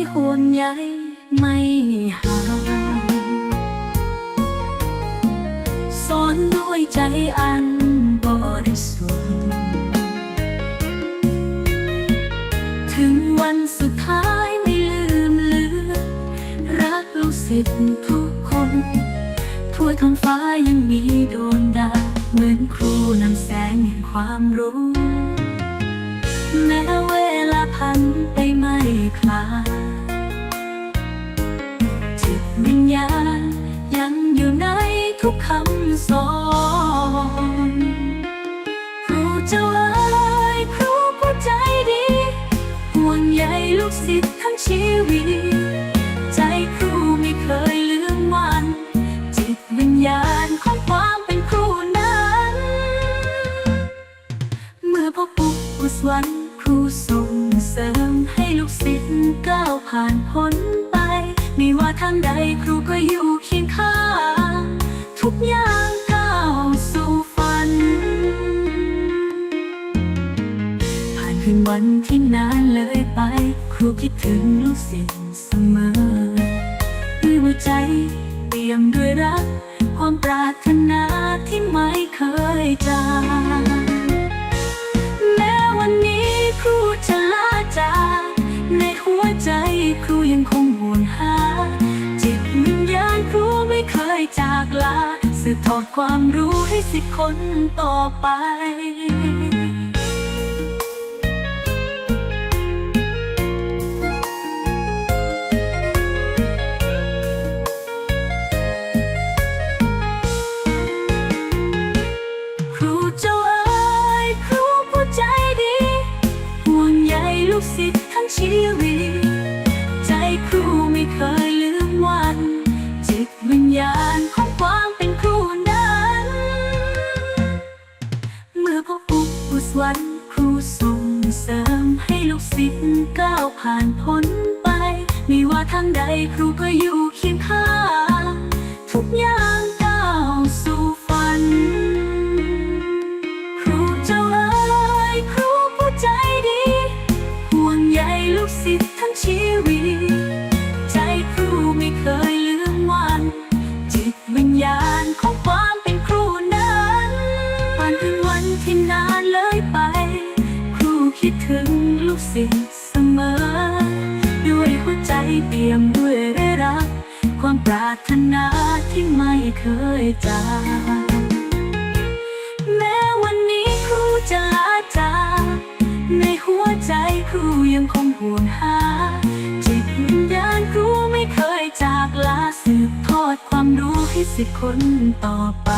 คอยห่วงใยไม่ห่างสอนด้วยใจอันบริสุทธิ์ถึงวันสุดท้ายไม่ลืมเลือรักลูกศิษย์ทุกคนทั่วท้องฟ้ายังมีดวงดาวเหมือนครูนำแสงแห่งความรู้ แม้เวลาพันไปไม่คลาด สอน ครูเจ้าเอ๋ยครูผู้ใจดีห่วงใยลูกศิษย์ทั้งชีวิต ใจครูไม่เคยลืมวัน จิตวิญญาณของความเป็นครูนั้น เมื่อพ่อปู่สวรรค์ครูส่งเสริมให้ลูกศิษย์ก้าวผ่านพ้นไป ไม่ว่าทางใดครูก็อยู่เคียงข้างทุกอย่าง วันที่นานเลยไป ครูคิดถึงลูกศิษย์เสมอด้วยหัวใจเปี่ยมด้วยรัก ความปรารถนาที่ไม่เคยจางแม้วันนี้ครูจะลาจากในหัวใจครูยังคงห่วงหา จิตวิญญาณครูไม่เคยจากลาสืบทอดความรู้ให้สิคนต่อไป กศิษย์ทั้งชีวิต ใจครูไม่เคยลืมวัน จิตวิญญาณของความเป็นครูนั้น เมื่อพ่อปู่สวรรค์ครูส่งเสริมให้ลูกศิษย์ก้าวผ่านพ้นไป ไม่ว่าทางใดครูก็อยู่เคียงข้างทุกอย่าง ลูกศิษย์ทั้งชีวิต ใจครูไม่เคยลืมวัน จิตวิญญาณของความเป็นครูนั้นผ่านถึงวันที่นานเลยไป ครูคิดถึงลูกศิษย์เสมอ ด้วยหัวใจเปี่ยมด้วยรัก ความปรารถนาที่ไม่เคยจาง สิคนต่อไป